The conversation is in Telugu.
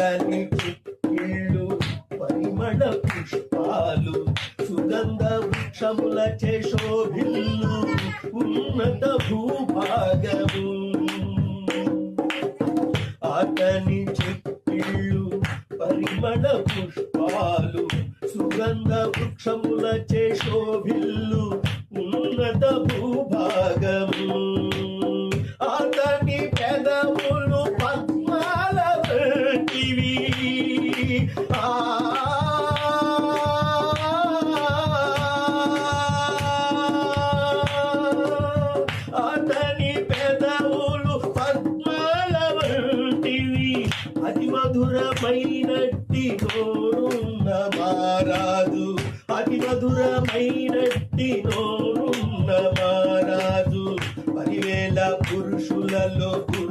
అతని ఇళ్ళు పరిమళ పుష్పాలు సుగంధ వృక్షముల శోభిల్లు ఉన్నత భూభాగము. అతని చెక్కిళ్ళు పరిమళ పుష్పాలు సుగంధ వృక్షముల శోభిల్లు ఉన్నత భూభాగము మధురమైనట్టి నోరున్న మారాదు అతి మధురమైనట్టి నోరున్న మారాదు పదివేల పురుషులలో పురు